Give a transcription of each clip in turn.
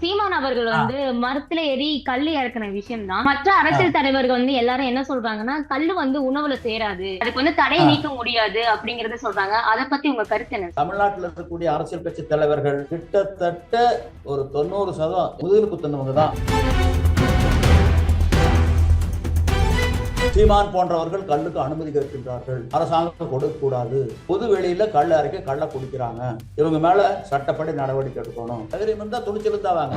சீமான் அவர்கள் வந்து மரத்துல ஏறி கல்லு இறக்குன விஷயம் தான் மற்ற அரசியல் தலைவர்கள் வந்து எல்லாரும் என்ன சொல்றாங்கன்னா கல்லு வந்து உணவுல சேராது. அதுக்கு வந்து தடை. நீக்க முடியாது. அப்படிங்கறத சொல்றாங்க. அத பத்தி உங்க கருத்து என்ன? தமிழ்நாட்டில் இருக்கக்கூடிய அரசியல் கட்சி தலைவர்கள் கிட்டத்தட்ட ஒரு தொண்ணூறு சதம் முதுகில் குத்துனவங்க தான் சீமான் போன்றவர்கள் கல்லுக்கு அனுமதி கேட்கின்றார்கள். அரசாங்கம் கொடுக்கக்கூடாது. பொது வெளியில கல் அரைக்க கள்ள குடிக்கிறாங்க. இவங்க மேல சட்டப்படி நடவடிக்கை எடுக்கணும். தைரியம் இருந்தா துணிச்சல் தான் வாங்க.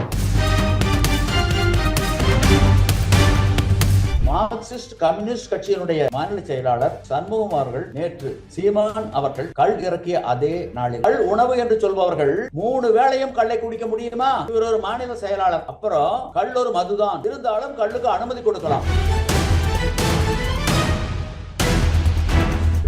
மார்க்சிஸ்ட் கம்யூனிஸ்ட் கட்சியினுடைய மாநில செயலாளர் சண்முகம் அவர்கள் நேற்று சீமான் அவர்கள் கல் இறக்கிய அதே நாளில் கல் உணவு என்று சொல்பவர்கள் மூணு வேளையும் கல்லை குடிக்க முடியுமா? இவர் ஒரு மாநில செயலாளர். அப்புறம் கல் ஒரு மதுதான். இருந்தாலும் கல்லுக்கு அனுமதி கொடுக்கலாம்.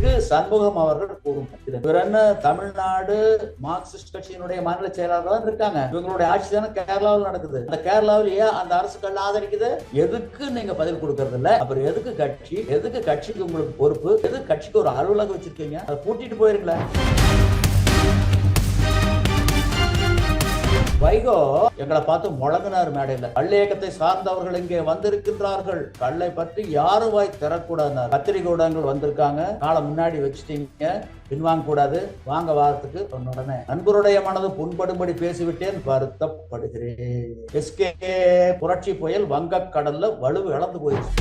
இது சண்முகம் அவர்கள் கூறும் இவர் என்ன? தமிழ்நாடு மார்க்சிஸ்ட் கட்சியினுடைய மாநில செயலாளர் தான் இருக்காங்க. இவங்களுடைய ஆட்சி தானே கேரளாவில் நடக்குது. அந்த கேரளாவில் ஏன் அந்த அரசு கல் ஆதரிக்குது? எதுக்கு நீங்க பதில் கொடுக்கறது இல்ல? அப்புறம் எதுக்கு கட்சி? எதுக்கு கட்சிக்கு உங்களுக்கு பொறுப்பு? எதுக்கு கட்சிக்கு ஒரு அலுவலகம் வச்சிருக்கீங்க? அதை கூட்டிட்டு போயிருங்களேன். வைகோ எங்களை பார்த்து முழங்கினார் மேடையில. கள்ள சார்ந்தவர்கள் இங்கே வந்திருக்கின்றார்கள். கல்லை பற்றி யாரும் வாய் தரக்கூடாது பத்திரிகை ஊடகங்கள் வந்திருக்காங்க. காலை முன்னாடி வச்சுட்டீங்க. பின்வாங்க கூடாது வாங்க வாரத்துக்கு உடனே நண்பருடைய மனது புண்படும்படி பேசிவிட்டேன். வருத்தப்படுகிறேன். எஸ்கே புரட்சி புயல் வங்கக் கடல்ல வலுவு இழந்து போயிடுச்சு.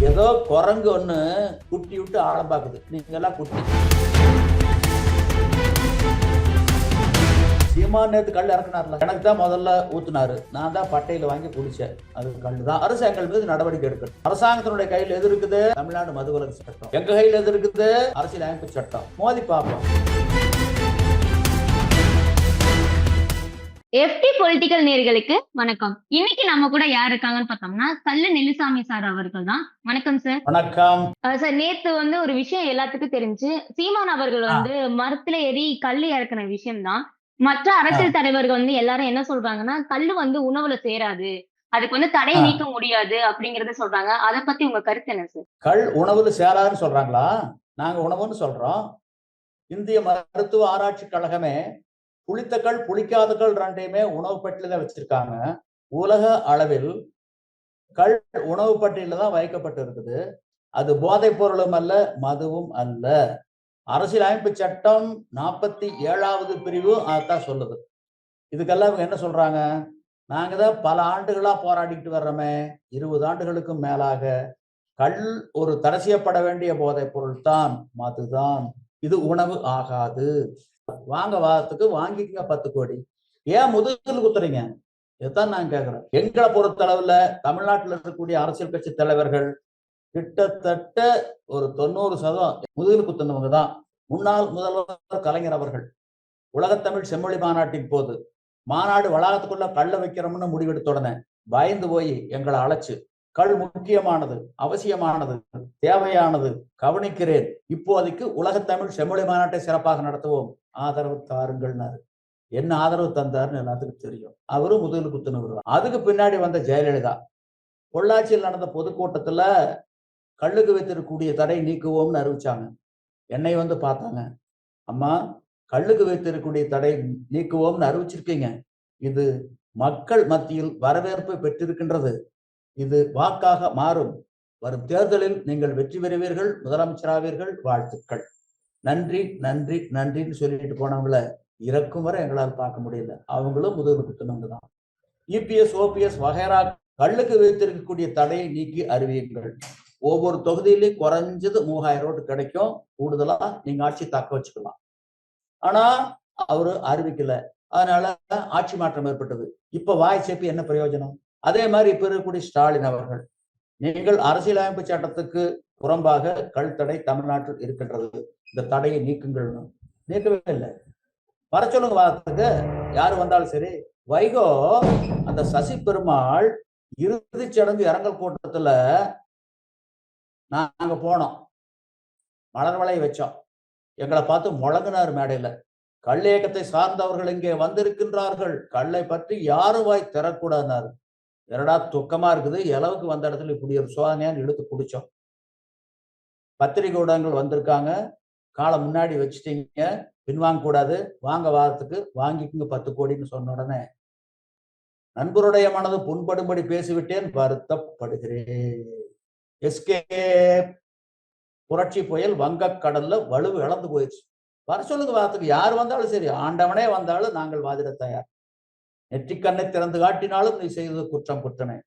ஏதோ குரங்கு ஒன்று குட்டி விட்டு ஆழம் பாக்குது. குட்டி. சீமான் நேத்து கல் இறக்குனார்ல. எனக்கு தான் முதல்ல ஊத்துனாரு. நான் தான் பட்டையில வாங்கி குடிச்சேன். அது கல் தான். அரசு எங்கள் மீது நடவடிக்கை எடுக்கணும். அரசாங்கத்தினுடைய கையில் எது இருக்குது? தமிழ்நாடு மதுவிலக்கு சட்டம். எங்க கையில் எது இருக்குது? அரசியல் அமைப்பு சட்டம். மோதி பார்ப்போம். எஃப்டி பொலிட்டிக்கல் நேர்களுக்கு வணக்கம். இன்னைக்கு நம்ம கூட யார் இருக்காங்கன்னு பார்த்தோம்னா கல்லு நெல்லுசாமி சார் அவர்கள் தான். வணக்கம் சார் வணக்கம். சார் நேத்து வந்து ஒரு விஷயம் எல்லாத்துக்கும் தெரிஞ்சு சீமான் அவர்கள் வந்து மரத்துல ஏறி கல்லு இறக்குன விஷயம் தான் மற்ற அரசியல் தலைவர்கள் வந்து எல்லாரும் என்ன சொல்றாங்கன்னா கல்லு வந்து உணவுல சேராது. அதுக்கு வந்து தடை. நீக்க முடியாது அப்படிங்கறத சொல்றாங்க. அத பத்தி உங்க கருத்து என்ன சார் கள் உணவுல சேராதுன்னு சொல்றாங்களா? நாங்க உணவுன்னு சொல்றோம். இந்திய மருத்துவ ஆராய்ச்சி கழகமே புளித்த கல் புளிக்காத கல் ரெண்டையுமே உணவு பட்டியல தான் வச்சிருக்காங்க. உலக அளவில் கள் உணவு பட்டியல தான் வைக்கப்பட்டு இருக்குது அது போதைப் பொருளும் அல்ல மதுவும் அல்ல. அரசியலமைப்பு சட்டம் நாற்பத்தி ஏழாவது பிரிவு அதான் சொல்லுது. இதுக்கெல்லாம் இவங்க என்ன சொல்றாங்க? நாங்க தான் பல ஆண்டுகளா போராடிட்டு வர்றோமே இருபது ஆண்டுகளுக்கும் மேலாக கல் ஒரு தரசியப்பட வேண்டிய போதைப் பொருள் தான் மதுதான் இது உணவு ஆகாது. வாங்க வாரத்துக்கு வாங்கிக்கங்க பத்து கோடி. ஏன் முதுகில் குத்துறீங்க? இதைத்தான் நான் கேட்கிறேன் எங்களை பொறுத்தளவுல தமிழ்நாட்டில் இருக்கக்கூடிய அரசியல் கட்சி தலைவர்கள் கிட்டத்தட்ட ஒரு தொண்ணூறு சதம் முதுகில் குத்துனவங்க தான். முன்னாள் முதல்வர் கலைஞர் அவர்கள். உலகத்தமிழ் செம்மொழி மாநாட்டின் போது மாநாடு வளாகத்துக்குள்ள கள்ள வைக்கிறோம்னு முடிவெடுத்த உடனே பயந்து போய் எங்களை அழைச்சு கல் முக்கியமானது அவசியமானது தேவையானது கவனிக்கிறேன். இப்போதைக்கு உலகத்தமிழ் செம்மொழி மாநாட்டை சிறப்பாக நடத்துவோம். ஆதரவு தாருங்கள்னாரு. என்ன ஆதரவு தந்தாருன்னு எல்லாத்துக்கும் தெரியும். அவரும் முதுகில் குத்துனவர் அதுக்கு பின்னாடி வந்த ஜெயலலிதா. பொள்ளாச்சியில் நடந்த பொதுக்கூட்டத்துல கல்லுக்கு வைத்திருக்கக்கூடிய தடை நீக்குவோம்னு அறிவிச்சாங்க. என்னை வந்து பார்த்தாங்க. அம்மா கல்லுக்கு வைத்திருக்கக்கூடிய தடை நீக்குவோம்னு அறிவிச்சிருக்கீங்க. இது மக்கள் மத்தியில் வரவேற்பு பெற்றிருக்கின்றது. இது வாக்காக மாறும். வரும் தேர்தலில் நீங்கள் வெற்றி பெறுவீர்கள். முதலமைச்சராவீர்கள். வாழ்த்துக்கள். நன்றி நன்றி நன்றின்னு சொல்லிட்டு போனவங்கள இறக்கும் வரை எங்களால் பார்க்க முடியல. அவங்களும் முதுகு குத்துனவங்க தான். இபிஎஸ் ஓபிஎஸ் வகைரா கல்லுக்கு வைத்திருக்கக்கூடிய தடையை நீக்கி அறிவியுங்கள். ஒவ்வொரு தொகுதியிலையும் குறைஞ்சது மூவாயிரம் ஓட்டு கிடைக்கும். கூடுதலா நீங்க ஆட்சி தக்க வச்சுக்கலாம். ஆனா அவரு அறிவிக்கல. அதனால ஆட்சி மாற்றம் ஏற்பட்டது. இப்ப வாய் சேப்பி என்ன பிரயோஜனம்? அதே மாதிரி இப்ப இருக்கக்கூடிய ஸ்டாலின் அவர்கள் நீங்கள் அரசியலமைப்பு சட்டத்துக்கு புறம்பாக கல்தடை தமிழ்நாட்டில் இருக்கின்றது. இந்த தடையை நீக்குங்கள் நீக்கவே இல்லை. வர சொல்லுங்க வாரத்துக்கு. யாரு வந்தாலும் சரி. வைகோ அந்த சசி பெருமாள் இறுதிச் சடங்கு இரங்கல் கூட்டத்துல நாங்க போனோம். மலர் வலை வச்சோம். எங்களை பார்த்து முழங்கினார் மேடையில. கள்ள சார்ந்தவர்கள் இங்கே வந்திருக்கின்றார்கள். கல்லை பற்றி யாரும் வாய் தரக்கூடாதுனாரு என்னடா துக்கமா இருக்குது? இளவுக்கு வந்த இடத்துல இப்படி ஒரு சோதனையான்னு இழுத்து குடிச்சோம் பத்திரிகை ஊடகங்கள் வந்திருக்காங்க. காலை முன்னாடி வச்சுட்டீங்க. பின்வாங்க கூடாது வாங்க வாரத்துக்கு வாங்கிக்குங்க பத்து கோடின்னு சொன்ன உடனே நண்பருடைய மனது புண்படும்படி பேசிவிட்டேன். வருத்தப்படுகிறேன். எஸ்கே புரட்சி புயல் வங்கக் கடல்ல வலுவு இழந்து போயிடுச்சு. வர சொல்லுங்க வாரத்துக்கு யார் வந்தாலும் சரி ஆண்டவனே வந்தாலும் நாங்கள் வாதிட தயார். நெற்றிக்கண்ணை திறந்து காட்டினாலும் நீ செய்தது குற்றம் குற்றமே.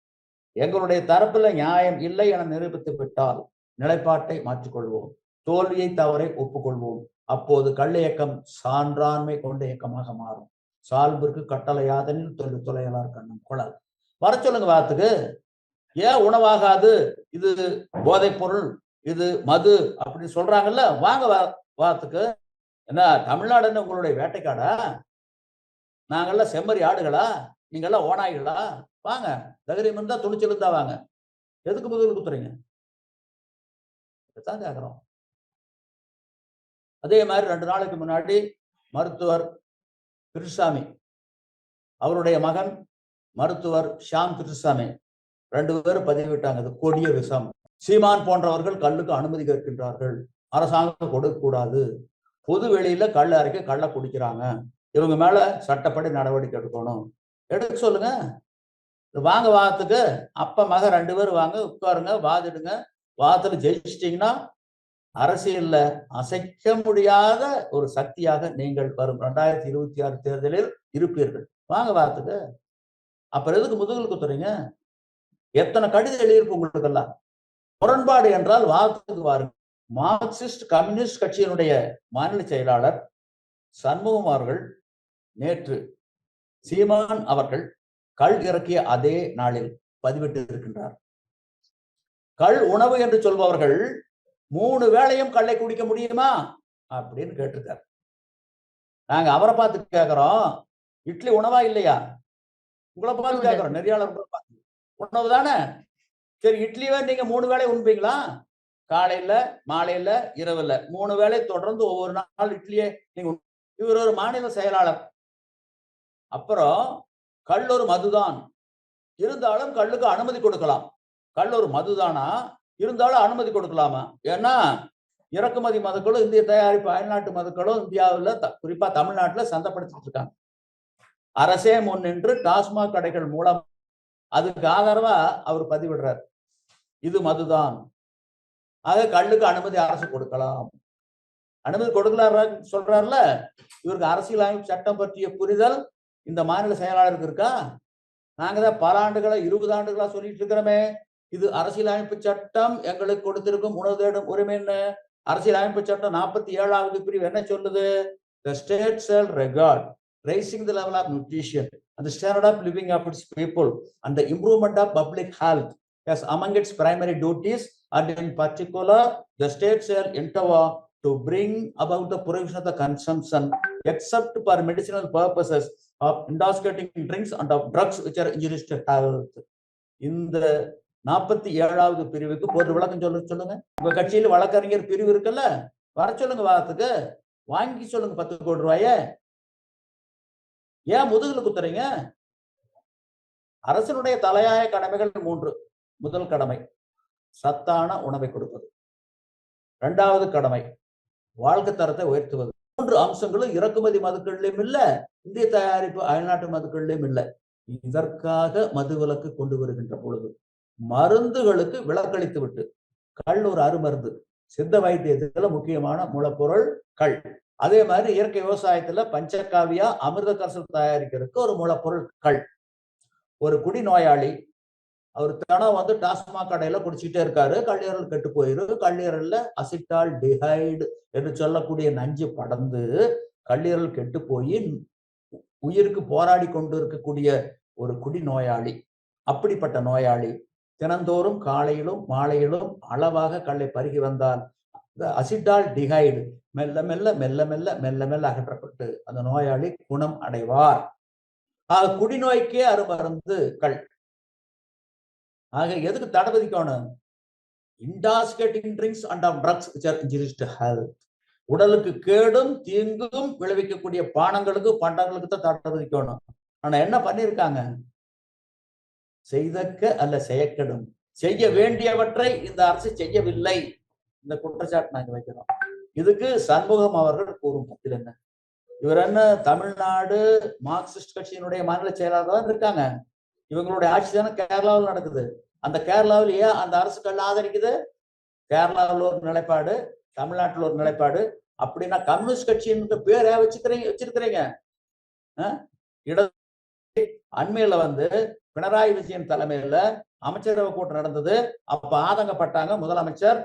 எங்களுடைய தரப்புல நியாயம் இல்லை என நிரூபித்து விட்டால் நிலைப்பாட்டை மாற்றிக்கொள்வோம். தோல்வியை தவறை ஒப்புக்கொள்வோம். அப்போது கள்ள இயக்கம் சான்றாண்மை கொண்ட இயக்கமாக மாறும். சால்பிற்கு கட்டளையாதனில் தொழில் துளையலார் கண்ணம் குழல். வர சொல்லுங்க வாத்துக்கு ஏன் உணவாகாது? இது போதைப் பொருள் இது மது அப்படின்னு சொல்றாங்கல்ல வாங்க வாத்துக்கு வாரத்துக்கு. என்ன தமிழ்நாடுன்னு உங்களுடைய வேட்டைக்காடா? நாங்கெல்லாம் செம்மறி ஆடுகளா? நீங்கெல்லாம் ஓனாய்களா வாங்க தைரியம் இருந்தா துணிச்சல் இருந்தா வாங்க. எதுக்கு முதல் குத்துறீங்க? தான் கேக்குறோம். அதே மாதிரி ரெண்டு நாளைக்கு முன்னாடி மருத்துவர் கிருஷ்ணசாமி அவருடைய மகன் மருத்துவர் ஷாம் கிருஷ்ணசாமி ரெண்டு பேரும் பதிவிட்டாங்க இது கொடிய விஷம். சீமான் போன்றவர்கள் கல்லுக்கு அனுமதி கேட்கின்றார்கள். அரசாங்கம் கொடுக்கக்கூடாது பொது வெளியில கள்ள அரைக்க கள்ள குடிக்கிறாங்க. இவங்க மேல சட்டப்படி நடவடிக்கை எடுக்கணும். எடுக்க சொல்லுங்க. வாங்க வாதத்துக்கு அப்ப மக ரெண்டு பேரும் வாங்க உட்காருங்க வாதிடுங்க வாதத்துல ஜெயிச்சிட்டீங்கன்னா அரசியல்ல அசைக்க முடியாத ஒரு சக்தியாக நீங்கள் வரும். ரெண்டாயிரத்தி இருபத்தி ஆறு தேர்தலில் இருப்பீர்கள். வாங்க வாதத்துக்கு அப்புறம் எதுக்கு முதுகில் குத்துறீங்க எத்தனை கடிதம் எழுதியிருப்பு உங்களுக்கெல்லாம்? முரண்பாடு என்றால் வாதத்துக்கு வாருங்க மார்க்சிஸ்ட் கம்யூனிஸ்ட் கட்சியினுடைய மாநில செயலாளர் சண்முகம் அவர்கள் நேற்று சீமான் அவர்கள் கள் இறக்கிய அதே நாளில் பதிவிட்டு இருக்கின்றார் கள் உணவு என்று சொல்பவர்கள் மூணு வேளையும் கல்லை குடிக்க முடியுமா? அப்படின்னு கேட்டிருக்காரு. நாங்க அவரை பார்த்து கேட்கிறோம் இட்லி உணவா இல்லையா? உங்களை பார்த்து கேட்கிறோம் பார்த்து உணவு தானே சரி இட்லியே நீங்க மூணு வேளை உண்பீங்களா? காலையில மாலையில இரவுல. மூணு வேளை தொடர்ந்து ஒவ்வொரு நாள் இட்லியே நீங்க இவர் ஒரு மாநில செயலாளர். அப்புறம் கல் ஒரு மதுதான். இருந்தாலும் கல்லுக்கு அனுமதி கொடுக்கலாம். கல் ஒரு மதுதானா? இருந்தாலும் அனுமதி கொடுக்கலாமா? ஏன்னா இறக்குமதி மதுக்களும் இந்திய தயாரிப்பு அயல்நாட்டு மதுக்களும் இந்தியாவில் குறிப்பா தமிழ்நாட்டுல சந்தப்படுத்திட்டு இருக்காங்க. அரசே முன்னின்று டாஸ்மாக் கடைகள் மூலம் அதுக்கு ஆதரவா அவர் பதிவிடுறார். இது மதுதான். ஆக கல்லுக்கு அனுமதி அரசு கொடுக்கலாம். அனுமதி கொடுக்கலாம் சொல்றாருல? இவருக்கு அரசியலமைப்பு சட்டம் பற்றிய புரிதல் இந்த மாநில செயலாளருக்கு இருக்கா? நாங்க தான் பல ஆண்டுகளா இருபது ஆண்டுகளா சொல்லிட்டு இருக்கிறோமே. இது அரசியலமைப்பு சட்டம் எங்களுக்கு கொடுத்திருக்கும் உணவு தேடும் உரிமைன்னு அரசியலமைப்பு சட்டம் நாற்பத்தி ஏழாவது பிரிவு என்ன சொல்லுது? The state shall regard raising the level of nutrition அந்த standard of living of its people and the improvement of public health as among its primary duties and in particular the state shall endeavor to bring about the prohibition of the consumption except for medicinal purposes of intoxicating drinks and of drugs which are injurious to health இந்த நாற்பத்தி ஏழாவது பிரிவுக்கு பொது விளக்கம் சொல்ல சொல்லுங்க உங்க கட்சியில வழக்கறிஞர் பிரிவு இருக்குல்ல வர சொல்லுங்க வாரத்துக்கு வாங்கி சொல்லுங்க பத்து கோடி ரூபாய ஏன் முதுகுல குத்துறீங்க? அரசனுடைய தலையாய கடமைகள் மூன்று. முதல் கடமை சத்தான உணவை கொடுப்பது. இரண்டாவது கடமை வாழ்க்கை தரத்தை உயர்த்துவது. மூன்று அம்சங்களும் இறக்குமதி மதுக்கள்லயும் இல்ல இந்திய தயாரிப்பு அயல்நாட்டு மதுக்கள்லயும் இல்ல. இதற்காக மது விலக்கு கொண்டு வருகின்ற பொழுது மருந்துகளுக்கு விலக்களித்து விட்டு கல் ஒரு அருமருந்து. சித்த வைத்தியத்துல முக்கியமான மூலப்பொருள் கல். அதே மாதிரி இயற்கை விவசாயத்துல பஞ்சகாவியா அமிர்த கரசல் தயாரிக்கிறதுக்கு ஒரு மூலப்பொருள் ஒரு ஒரு குடிநோயாளி அவர் தினம் வந்து டாஸ்மாக் கடையில குடிச்சிட்டே இருக்காரு. கல்லீரல் கெட்டு போயிரு. கல்லீரல்ல அசிட்டால் டிஹைடு என்று சொல்லக்கூடிய நஞ்சு படர்ந்து கல்லீரல் கெட்டு போய் உயிருக்கு போராடி கொண்டு இருக்கக்கூடிய ஒரு குடிநோயாளி அப்படிப்பட்ட நோயாளி தினந்தோறும் காலையிலும் மாலையிலும் அளவாக கல்லை பருகி வந்தால் இந்த அசிட்டால் டிகைடு மெல்ல மெல்ல மெல்ல மெல்ல மெல்ல மெல்ல அகற்றப்பட்டு அந்த நோயாளி குணம் அடைவார். ஆக குடிநோய்க்கே அருமருந்து கள் ஆக எதுக்கு தடை விதிக்கணும்? Intoxicating drinks and of drugs which are injurious to health உடலுக்கு கேடும் தீங்கும் விளைவிக்கக்கூடிய பானங்களுக்கு பண்டங்களுக்கு தான் தடை விதிக்கணும். ஆனா என்ன பண்ணிருக்காங்க? செய்தக்க அல்ல செய்யக்கெடும் செய்ய வேண்டியவற்றை இந்த அரசு செய்யவில்லை. இந்த குற்றச்சாட்டு நாங்க வைக்கிறோம் இதுக்கு சண்முகம் அவர்கள் கூறும் பதில் என்ன? இவர் என்ன தமிழ்நாடு மார்க்சிஸ்ட் கட்சியினுடைய மாநில செயலாளர் தான் இருக்காங்க. இவங்களுடைய ஆட்சி தானே கேரளாவில் நடக்குது. அந்த கேரளாவில் ஏன் அந்த அரசுகள் ஆதரிக்குது? கேரளாவில் ஒரு நிலைப்பாடு தமிழ்நாட்டில் ஒரு நிலைப்பாடு. அப்படின்னா கம்யூனிஸ்ட் கட்சின்ற பேரை வச்சுக்கிறீங்க வச்சிருக்கிறீங்க. அஹ்? இட அண்மையில வந்து பினராயி விஜயன் தலைமையில அமைச்சரவை கூட்டம் நடந்தது. அப்ப ஆதங்கப்பட்டாங்க முதலமைச்சர்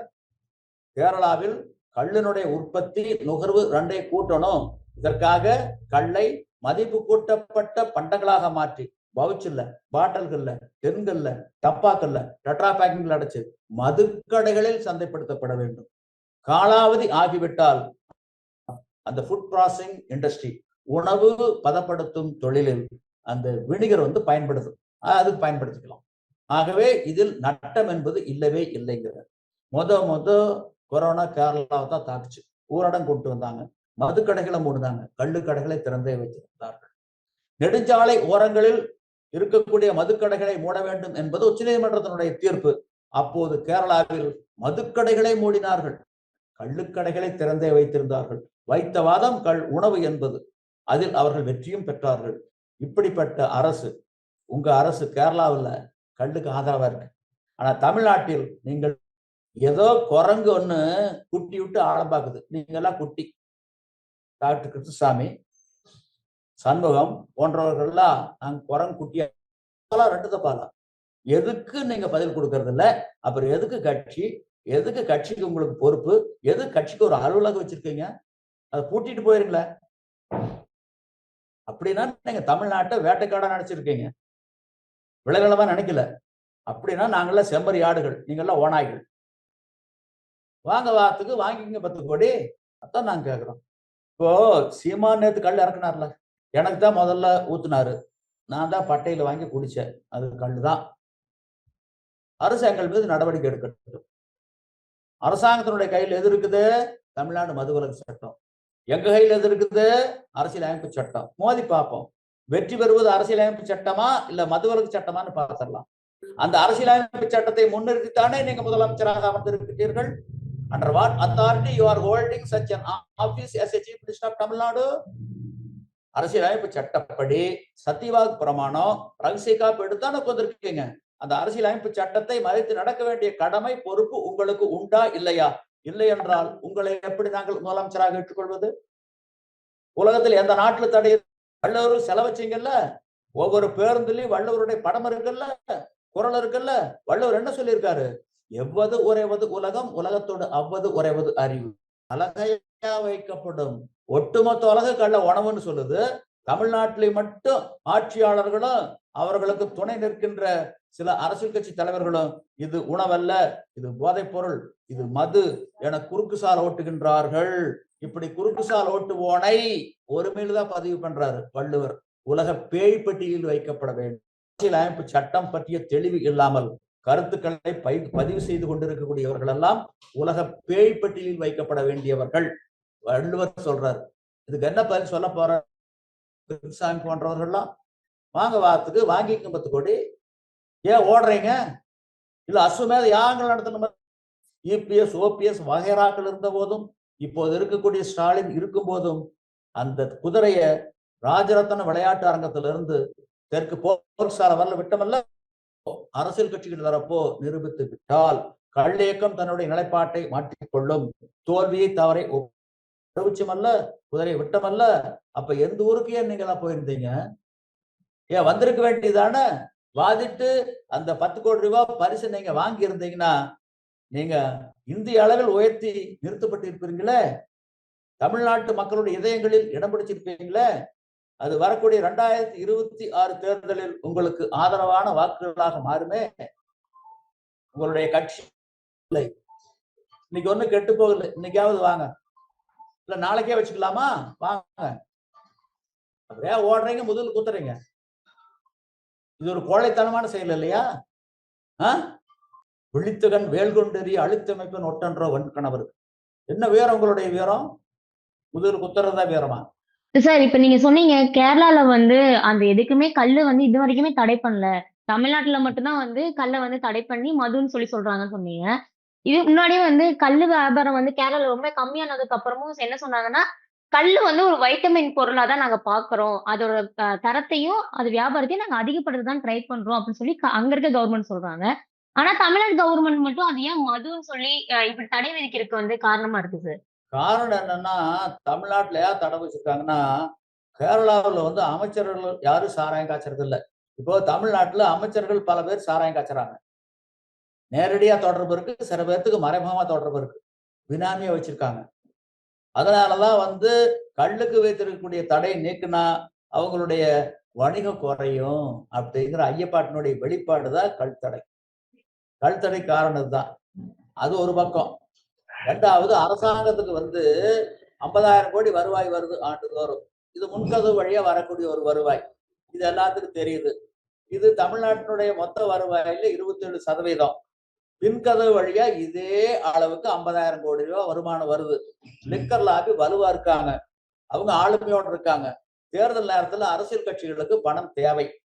கேரளாவில் கள்ளினுடைய உற்பத்தி நுகர்வு ரெண்டை கூட்டணும். இதற்காக கல்லை மதிப்பு கூட்டப்பட்ட பண்டங்களாக மாற்றி பவுச்சில்ல பாட்டல்கள்ல டென்கள்ல டப்பாக்கள்ல டட்ரா பேக்கிங்ல அடைச்சு மதுக்கடைகளில் சந்தைப்படுத்தப்பட வேண்டும். காலாவதி ஆகிவிட்டால் அந்த ஃபுட் ப்ராசஸிங் இண்டஸ்ட்ரி உணவு பதப்படுத்தும் தொழிலில் அந்த வினிகர் வந்து பயன்படுது. அது பயன்படுத்திக்கலாம். ஆகவே இதில் நட்டம் என்பது இல்லவே இல்லைங்கிறார். முத முத கொரோனா கேரளாவை தான் தாக்குச்சு. ஊரடங்கு கொண்டு வந்தாங்க. மதுக்கடைகளை மூடினாங்க. கள்ளு கடைகளை திறந்தே வைத்திருந்தார்கள். நெடுஞ்சாலை ஓரங்களில் இருக்கக்கூடிய மதுக்கடைகளை மூட வேண்டும் என்பது உச்சநீதிமன்றத்தினுடைய தீர்ப்பு. அப்போது கேரளாவில் மதுக்கடைகளை மூடினார்கள். கள்ளுக்கடைகளை திறந்தே வைத்திருந்தார்கள். வைத்த வாதம் கள் உணவு என்பது. அதில் அவர்கள் வெற்றியும் பெற்றார்கள். இப்படிப்பட்ட அரசு உங்க அரசு கேரளாவில் கல்லுக்கு ஆதரவா இருக்கு. ஆனா தமிழ்நாட்டில் நீங்கள் ஏதோ குரங்கு ஒண்ணு குட்டி விட்டு ஆழம் பார்க்குது. நீங்க எல்லாம் குட்டி. டாக்டர் கிருஷ்ணசாமி சண்முகம் போன்றவர்கள்லாம் நாங்க குரங்கு குட்டியா ரெண்டு தப்பாலா எதுக்கு நீங்க பதில் கொடுக்கறது இல்ல? அப்புறம் எதுக்கு கட்சி? எதுக்கு கட்சிக்கு உங்களுக்கு பொறுப்பு? எது கட்சிக்கு ஒரு அலுவலகம் வச்சிருக்கீங்க? அதை பூட்டிட்டு போயிருங்களே. அப்படின்னா நீங்க தமிழ்நாட்டை வேட்டைக்காடா நினைச்சிருக்கீங்க. விளைநிலமா நினைக்கல. அப்படின்னா நாங்களாம் செம்மறி ஆடுகள். நீங்கெல்லாம் ஓநாய்கள். வாங்க வாத்துக்கு வாங்கிக்கங்க பத்து கோடி. அதான் நாங்க கேக்குறோம். இப்போ சீமான் நேத்து கல் இறக்குனார்ல. எனக்கு தான் முதல்ல ஊத்துனாரு. நான் தான் பட்டையில வாங்கி குடிச்சேன். அது கல் தான். அரசு எங்கள் மீது நடவடிக்கை எடுக்கட்டும். அரசாங்கத்தினுடைய கையில் எது இருக்குது? தமிழ்நாடு மதுவிலக்கு சட்டம். எங்க கையில் எது இருக்குது? அரசியலமைப்பு சட்டம். மோதி பார்ப்போம். வெற்றி பெறுவது அரசியலமைப்பு சட்டமா? இல்ல மதுவிலக்கு சட்டமான்னு பார்த்துடலாம். அந்த அரசியலமைப்பு சட்டத்தை முன்னிறுத்தித்தானே நீங்க முதலமைச்சராக அமர்ந்திருக்கிறீர்கள்? Under what authority you are holding such an office as a chief minister of Tamil Nadu அரசியலமைப்பு சட்டப்படி சத்தியவாக் பிரமாணம் ரகசிய காப்பு எடுத்தானே கொண்டிருக்கீங்க அந்த அரசியலமைப்பு சட்டத்தை மறைத்து நடக்க வேண்டிய கடமை பொறுப்பு உங்களுக்கு உண்டா இல்லையா? இல்லை என்றால் உங்களை எப்படி நாங்கள் முதலமைச்சராக ஏற்றுக்கொள்வது? உலகத்தில் எந்த நாட்டில் தடை? வள்ளுவர் செலவச்சிங்கல்ல ஒவ்வொரு பேருந்துலயும் வள்ளுவருடைய படம் இருக்குல்ல? குரல் இருக்குல்ல? வள்ளுவர் என்ன சொல்லியிருக்காரு? எவ்வது உறைவது உலகம்? உலகத்தோடு அவ்வது உறைவது அறிவு. அழகையா வைக்கப்படும். ஒட்டுமொத்த உலக கள்ள உணவுன்னு சொல்லுது. தமிழ்நாட்டிலே மட்டும் ஆட்சியாளர்களும் அவர்களுக்கு துணை நிற்கின்ற சில அரசியல் கட்சி தலைவர்களும் இது உணவல்ல இது போதைப் பொருள் இது மது என குறுக்கு சால் ஓட்டுகின்றார்கள். இப்படி குறுக்கு சால் ஓட்டுவோனை ஒருமையில்தான் பதிவு பண்றாரு வள்ளுவர். உலக பேய்பட்டியில் வைக்கப்பட வேண்டும். அரசியல் அமைப்பு சட்டம் பற்றிய தெளிவு இல்லாமல் கருத்துக்களை பை பதிவு செய்து கொண்டிருக்கக்கூடியவர்கள் எல்லாம் உலக பேய் பட்டியலில் வைக்கப்பட வேண்டியவர்கள். வள்ளுவர் சொல்றார். இதுக்கு என்ன பதில் சொல்ல போற? சாமி போன்றவர்கள்லாம் வாங்க வாத்துக்கு வாங்கி பத்து கோடி. ஏன் ஓடுறீங்க? இல்ல அஸ்வமேத யாகங்கள் நடத்தணும்? இபிஎஸ் ஓபிஎஸ் வகைராக்கள் இருந்த போதும் இப்போது இருக்கக்கூடிய ஸ்டாலின் இருக்கும் போதும் அந்த குதிரைய ராஜரத்ன விளையாட்டு அரங்கத்திலிருந்து தெற்கு போர்சால வரல விட்டமல்ல? அரசியல் கட்சிகள் தரப்போ நிரூபித்து விட்டால் கள்ளியக்கம் தன்னுடைய நிலைப்பாட்டை மாற்றிக்கொள்ளும். தோல்வியை தவறை அறிவிச்சமல்ல குதிரை விட்டமல்ல. அப்ப எந்த ஊருக்கு ஏன் நீங்க எல்லாம் போயிருந்தீங்க? ஏன் வந்திருக்க வேண்டியதானே? வாதிட்டு அந்த பத்து கோடி ரூபாய் பரிசு நீங்க வாங்கி இருந்தீங்கன்னா நீங்க இந்திய அளவில் உயர்த்தி நிறுத்தப்பட்டு இருப்பீங்களே தமிழ்நாட்டு மக்களுடைய இதயங்களில் இடம் பிடிச்சிருப்பீங்களே அது வரக்கூடிய ரெண்டாயிரத்தி இருபத்தி ஆறு தேர்தலில் உங்களுக்கு ஆதரவான வாக்குகளாக மாறுமே? உங்களுடைய கட்சி இல்லை. இன்னைக்கு ஒண்ணு கெட்டு போகல. இன்னைக்காவது வாங்க. இல்ல நாளைக்கே வச்சுக்கலாமா? வாங்க. அப்படியே ஓடுறீங்க முதல் குத்துறீங்க. இது ஒரு கோழைத்தனமான செயல் இல்லையா? ஆ? விழித்தகன் வேல்கொண்டறிய அழுத்தமைப்பின் ஒட்டன்ற ஒட்டன்றோ வன்கணவர். என்ன வீரம் உங்களுடைய வீரம் முதல் குத்துறதா வீரமா சார் இப்ப நீங்க சொன்னீங்க கேரளால வந்து அந்த எதுக்குமே கல்லு வந்து இது வரைக்குமே தடை பண்ணல தமிழ்நாட்டுல மட்டும்தான் வந்து கல்லை வந்து தடை பண்ணி மதுன்னு சொல்லி சொல்றாங்கன்னு சொன்னீங்க இது முன்னாடியே வந்து கல்லு வியாபாரம் வந்து கேரளால ரொம்ப கம்மியானதுக்கு அப்புறமும் என்ன சொன்னாங்கன்னா கல்லு வந்து ஒரு வைட்டமின் பொருளா தான் நாங்க பார்க்குறோம். அதோட அ தரத்தையும், அது வியாபாரத்தையும் நாங்க அதிகப்படுத்த தான் ட்ரை பண்றோம் அப்படின்னு சொல்லி க அங்க இருக்க கவர்மெண்ட் சொல்றாங்க. ஆனா தமிழ்நாடு கவர்மெண்ட் மட்டும் அது ஏன் மதுன்னு சொல்லி அ இப்படி தடை விதிக்கிறதுக்கு வந்து காரணமா இருக்கு சார். காரணம் என்னன்னா தமிழ்நாட்டுல ஏன் தடை வச்சிருக்காங்கன்னா கேரளாவில் வந்து அமைச்சர்கள் யாரும் சாராயம் காய்ச்சறது இல்லை. இப்போ தமிழ்நாட்டுல அமைச்சர்கள் பல பேர் சாராயம் காய்ச்சறாங்க. நேரடியா தொடர்பு இருக்கு சில பேர்த்துக்கு மறைமுகமா தொடர்பு இருக்கு. பினாமியா வச்சிருக்காங்க. அதனாலதான் வந்து கல்லுக்கு வைத்திருக்கக்கூடிய தடை நீக்குனா அவங்களுடைய வணிகம் குறையும் அப்படிங்கிற ஐயப்பாட்டினுடைய வெளிப்பாடு தான் கல் தடை. கல் தடை காரணம் தான் அது ஒரு பக்கம். ரெண்டாவது அரசாங்கத்துக்கு வந்து ஐம்பதாயிரம் கோடி வருவாய் வருது ஆண்டுதோறும். இது முன்கதவு வழியா வரக்கூடிய ஒரு வருவாய். இது எல்லாத்துக்கும் தெரியுது. இது தமிழ்நாட்டினுடைய மொத்த வருவாயில இருபத்தி ஏழு சதவீதம். பின்கதவு வழியா இதே அளவுக்கு ஐம்பதாயிரம் கோடி ரூபாய் வருமானம் வருது. லிக்கர் லாபி வலுவா இருக்காங்க. அவங்க ஆளுமையோட இருக்காங்க. தேர்தல் நேரத்துல அரசியல் கட்சிகளுக்கு பணம் தேவை.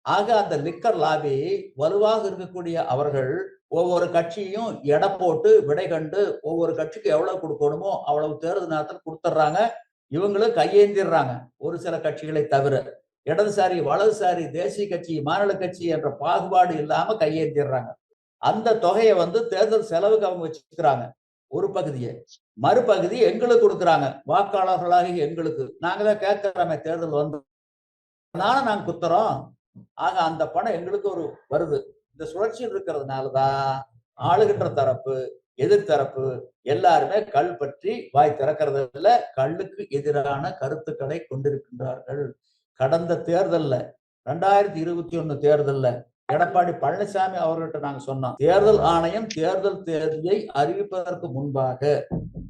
ஆக அந்த லிக்கர் லாபி வலுவாக இருக்கக்கூடிய அவர்கள் ஒவ்வொரு கட்சியும் எடை போட்டு விடை கண்டு ஒவ்வொரு கட்சிக்கு எவ்வளவு கொடுக்கணுமோ அவ்வளவு தேர்தல் நேரத்தில் கொடுத்துட்றாங்க. இவங்களும் கையேந்திடுறாங்க ஒரு சில கட்சிகளை தவிர இடதுசாரி வலதுசாரி தேசிய கட்சி மாநில கட்சி என்ற பாகுபாடு இல்லாம கையேந்திடுறாங்க அந்த தொகையை வந்து தேர்தல் செலவுக்கு அவங்க வச்சுக்கிறாங்க. ஒரு பகுதியை. மறுபகுதி எங்களுக்கு கொடுக்குறாங்க. வாக்காளர்களாக எங்களுக்கு. நாங்க தான் கேட்கிறோமே தேர்தல் வந்து. அதனால நாங்க குத்துறோம். ஆக அந்த பணம் எங்களுக்கு ஒரு வருது. இந்த சுழற்சியில் இருக்கிறதுனாலதான் ஆளுகின்ற தரப்பு எதிர்த்தரப்பு எல்லாருமே கல் பற்றி வாய் திறக்கிறது இல்லை. கல்லுக்கு எதிரான கருத்துக்களை கொண்டிருக்கின்றார்கள். கடந்த தேர்தல்ல ரெண்டாயிரத்தி இருபத்தி ஒண்ணு தேர்தல்ல எடப்பாடி பழனிசாமி அவர்கிட்ட நாங்க சொன்னோம் தேர்தல் ஆணையம் தேர்தல் தேதியை அறிவிப்பதற்கு முன்பாக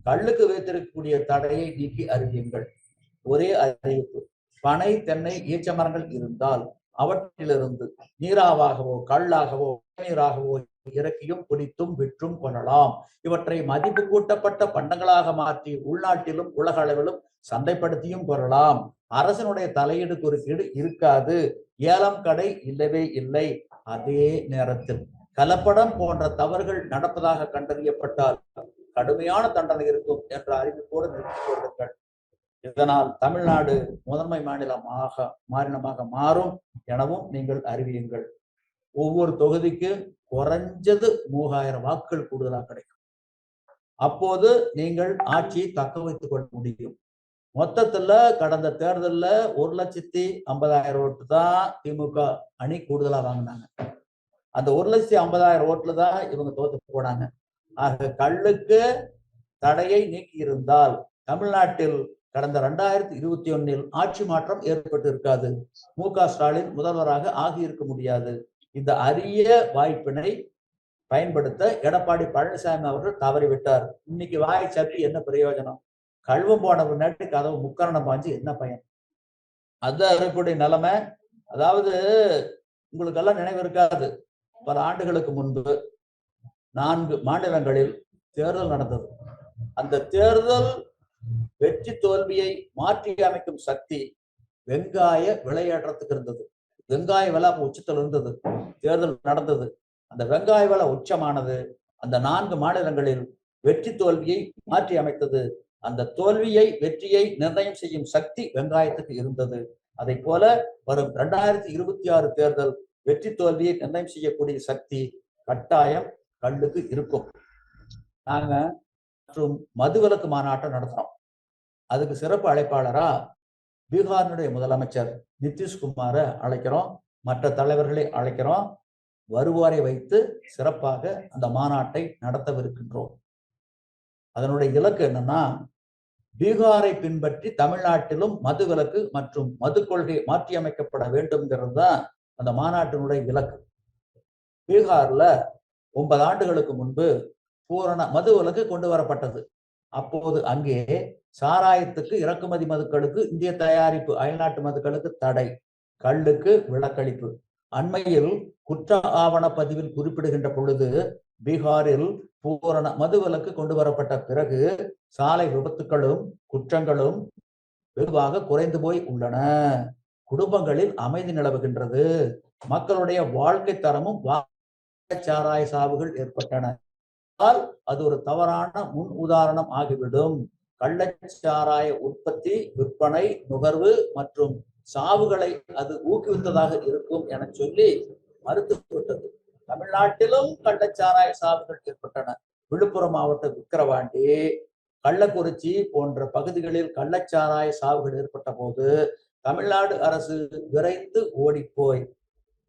கல்லுக்கு வைத்திருக்கக்கூடிய தடையை நீக்கி அறிவியுங்கள். ஒரே அறிவிப்பு பனை தென்னை ஈச்ச மரங்கள் இருந்தால் அவற்றிலிருந்து நீராவாகவோ கல்லாகவோ நீராகவோ இறக்கியும் குடித்தும் விற்றும் கொள்ளலாம். இவற்றை மதிப்பு கூட்டப்பட்ட பண்டங்களாக மாற்றி உள்நாட்டிலும் உலக அளவிலும் சந்தைப்படுத்தியும் கொள்ளலாம். அரசனுடைய தலையீடு குறுக்கீடு இருக்காது. ஏலம் கடை இல்லவே இல்லை. அதே நேரத்தில் கலப்படம் போன்ற தவறுகள் நடப்பதாக கண்டறியப்பட்டால் கடுமையான தண்டனை இருக்கும் என்ற அறிவிப்போடு நிறுத்திக் கொள்ளுங்கள். இதனால் தமிழ்நாடு முதன்மை மாநிலமாக மாநிலமாக மாறும் எனவும் நீங்கள் அறிவியுங்கள். ஒவ்வொரு தொகுதிக்கு குறைஞ்சது மூவாயிரம் வாக்குகள் கூடுதலாக கிடைக்கும். அப்போது நீங்கள் ஆட்சியை தக்க வைத்துக் கொள்ள முடியும். மொத்தத்துல கடந்த தேர்தல்ல ஒரு லட்சத்தி ஐம்பதாயிரம் ஓட்டு தான் திமுக அணி கூடுதலா வாங்கினாங்க. அந்த ஒரு லட்சத்தி ஐம்பதாயிரம் ஓட்டுல தான் இவங்க தோத்து போனாங்க. ஆக கல்லுக்கு தடையை நீக்கி இருந்தால் தமிழ்நாட்டில் கடந்த ரெண்டாயிரத்தி இருபத்தி ஒன்னில் ஆட்சி மாற்றம் ஏற்பட்டு இருக்காது மு க ஸ்டாலின் முதல்வராக ஆகியிருக்க முடியாது. இந்த அரிய வாய்ப்பினை பயன்படுத்த எடப்பாடி பழனிசாமி அவர்கள் தவறிவிட்டார். இன்னைக்கு வாய் சப்பி என்ன பிரயோஜனம்? கழுவம் போன முன்னாடி கதவு முக்கரணம் பாஞ்சு என்ன பயன்? அதுதான் இருக்கக்கூடிய நிலைமை அதாவது உங்களுக்கெல்லாம் நினைவு இருக்காது. பல ஆண்டுகளுக்கு முன்பு நான்கு மாநிலங்களில் தேர்தல் நடந்தது. அந்த தேர்தல் வெற்றி தோல்வியை மாற்றி அமைக்கும் சக்தி வெங்காய விளையாடுறதுக்கு இருந்தது. வெங்காய விலை அப்ப உச்சத்தில் இருந்தது. தேர்தல் நடந்தது. அந்த வெங்காய விலை உச்சமானது. அந்த நான்கு மாநிலங்களில் வெற்றி தோல்வியை மாற்றி அமைத்தது. அந்த தோல்வியை வெற்றியை நிர்ணயம் செய்யும் சக்தி வெங்காயத்துக்கு இருந்தது. அதை போல வரும் இரண்டாயிரத்தி இருபத்தி ஆறு தேர்தல் வெற்றி தோல்வியை நிர்ணயம் செய்யக்கூடிய சக்தி கட்டாயம் கல்லுக்கு இருக்கும். நாங்க மற்றும் மதுவிலக்கு மாநாட்டம் நடத்துறோம். அதுக்கு சிறப்பு அழைப்பாளரா பீகாரினுடைய முதலமைச்சர் நிதிஷ்குமாரை அழைக்கிறோம். மற்ற தலைவர்களை அழைக்கிறோம். வருவாரை வைத்து சிறப்பாக அந்த மாநாட்டை நடத்தவிருக்கின்றோம். அதனுடைய இலக்கு என்னன்னா பீகாரை பின்பற்றி தமிழ்நாட்டிலும் மது விலக்கு மற்றும் மது கொள்கை மாற்றியமைக்கப்பட வேண்டும்ங்கிறது தான் அந்த மாநாட்டினுடைய இலக்கு. பீகார்ல ஒன்பது ஆண்டுகளுக்கு முன்பு பூரண மது விலக்கு கொண்டு வரப்பட்டது. அப்போது அங்கே சாராயத்துக்கு இறக்குமதி மதுக்களுக்கு இந்திய தயாரிப்பு அயல்நாட்டு மதுக்களுக்கு தடை. கல்லுக்கு விலக்களிப்பு அண்மையில் குற்ற ஆவண பதிவில் குறிப்பிடுகின்ற பொழுது பீகாரில் பூரண மது விலக்கு கொண்டு வரப்பட்ட பிறகு சாலை விபத்துகளும் குற்றங்களும் வெகுவாக குறைந்து போய் உள்ளன. குடும்பங்களில் அமைதி நிலவுகின்றது. மக்களுடைய வாழ்க்கை தரமும் சாராய சாவுகள் ஏற்பட்டன. அது ஒரு தவறான முன் உதாரணம் ஆகிவிடும். கள்ளச்சாராய உற்பத்தி விற்பனை நுகர்வு மற்றும் சாவுகளை அது ஊக்குவித்ததாக இருக்கும் என சொல்லி மறுத்துவிட்டது தமிழ்நாட்டிலும் கள்ளச்சாராய சாவுகள் ஏற்பட்டன. விழுப்புரம் மாவட்டம் விக்கிரவாண்டி கள்ளக்குறிச்சி போன்ற பகுதிகளில் கள்ளச்சாராய சாவுகள் ஏற்பட்ட போது தமிழ்நாடு அரசு விரைந்து ஓடிப்போய்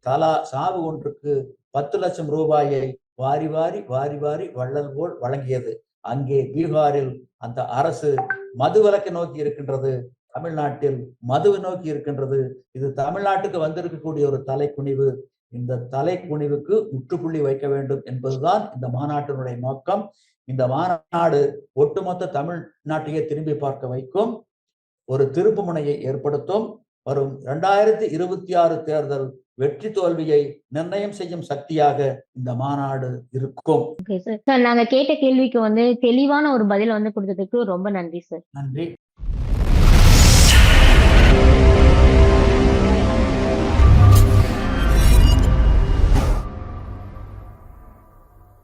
தலா சாவு ஒன்றுக்கு பத்து லட்சம் ரூபாயை வாரி வாரி வாரி வாரி வள்ளல் போல் வழங்கியது. அங்கே பீகாரில் அந்த அரசு மதுவிலக்கை நோக்கி இருக்கின்றது தமிழ்நாட்டில் மதுவை நோக்கி இருக்கின்றது. இது தமிழ்நாட்டுக்கு வந்திருக்கக்கூடிய ஒரு தலைக்குனிவு. இந்த தலைக்குனிவுக்கு முற்றுப்புள்ளி வைக்க வேண்டும் என்பதுதான் இந்த மாநாட்டினுடைய நோக்கம். இந்த மாநாடு ஒட்டுமொத்த தமிழ்நாட்டையே திரும்பி பார்க்க வைக்கும். ஒரு திருப்பு முனையை ஏற்படுத்தும். வரும் இரண்டாயிரத்தி இருபத்தி ஆறு தேர்தல் வெற்றி தோல்வியை நிர்ணயம் செய்யும் சக்தியாக இந்த மாநாடு இருக்கும். சார் நாங்க கேட்ட கேள்விக்கு வந்து தெளிவான ஒரு பதில் வந்து கொடுத்ததுக்கு ரொம்ப நன்றி சார் நன்றி.